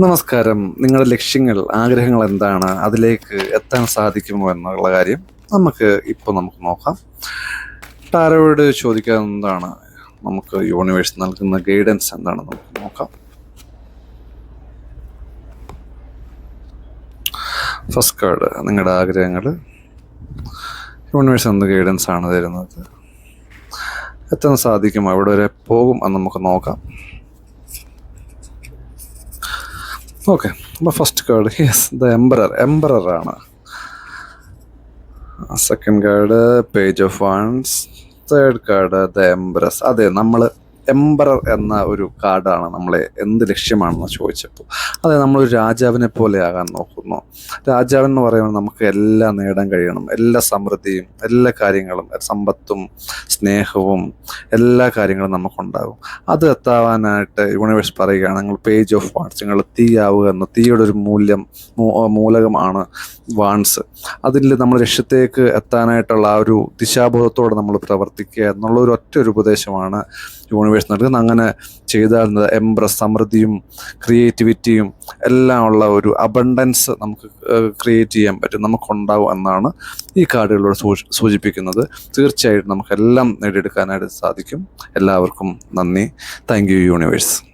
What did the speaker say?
നമസ്കാരം. നിങ്ങളുടെ ലക്ഷ്യങ്ങൾ ആഗ്രഹങ്ങൾ എന്താണ്? അതിലേക്ക് എത്താൻ സാധിക്കുമോ എന്നുള്ള കാര്യം നമുക്ക് ഇപ്പോൾ നമുക്ക് നോക്കാം. ടാരോയോട് ചോദിക്കാവുന്നതാണ് നമുക്ക് യൂണിവേഴ്സ് നൽകുന്ന ഗൈഡൻസ് എന്താണ് നമുക്ക് നോക്കാം. ഫസ്റ്റ് കാർഡ് നിങ്ങളുടെ ആഗ്രഹങ്ങൾ യൂണിവേഴ്സ് എന്ത് ഗൈഡൻസ് ആണ് തരുന്നത്? എത്താൻ സാധിക്കും അവിടെ വരെ പോകും എന്ന് നമുക്ക് നോക്കാം. ഓക്കെ അപ്പോൾ first card yes the emperor emperor ആണ്. Second card page of wands third card the empress അതെ നമ്മൾ എംബറർ എന്ന ഒരു കാർഡാണ് നമ്മളെ എന്ത് ലക്ഷ്യമാണെന്ന് ചോദിച്ചപ്പോൾ. അത് നമ്മളൊരു രാജാവിനെ പോലെ ആകാൻ നോക്കുന്നു. രാജാവൻ എന്ന് പറയുമ്പോൾ നമുക്ക് എല്ലാം നേടാൻ കഴിയണം. എല്ലാ സമൃദ്ധിയും എല്ലാ കാര്യങ്ങളും സമ്പത്തും സ്നേഹവും എല്ലാ കാര്യങ്ങളും നമുക്കുണ്ടാകും. അത് എത്താവാനായിട്ട് യൂണിവേഴ്സ് പറയുകയാണ് നിങ്ങൾ പേജ് ഓഫ് വാൺസ് നിങ്ങൾ തീയാവുക എന്ന തീയുടെ ഒരു മൂല്യം മൂലകമാണ് വാൺസ് അതിൽ നമ്മൾ ലക്ഷ്യത്തേക്ക് എത്താനായിട്ടുള്ള ആ ഒരു ദിശാബോധത്തോടെ നമ്മൾ പ്രവർത്തിക്കുക എന്നുള്ള ഒരു ഒറ്റ ഒരു ഉപദേശമാണ് യൂണിവേഴ്സ് നൽകുന്നത് അങ്ങനെ ചെയ്താൽ എംബ്രസ് സമൃദ്ധിയും ക്രിയേറ്റിവിറ്റിയും എല്ലാം ഉള്ള ഒരു അബണ്ടൻസ് നമുക്ക് ക്രിയേറ്റ് ചെയ്യാൻ പറ്റും നമുക്കുണ്ടാവും എന്നാണ് ഈ കാർഡുകളോട് സൂചി- സൂചിപ്പിക്കുന്നത്. തീർച്ചയായിട്ടും നമുക്കെല്ലാം നേടിയെടുക്കാനായിട്ട് സാധിക്കും. എല്ലാവർക്കും നന്ദി. Thank you universe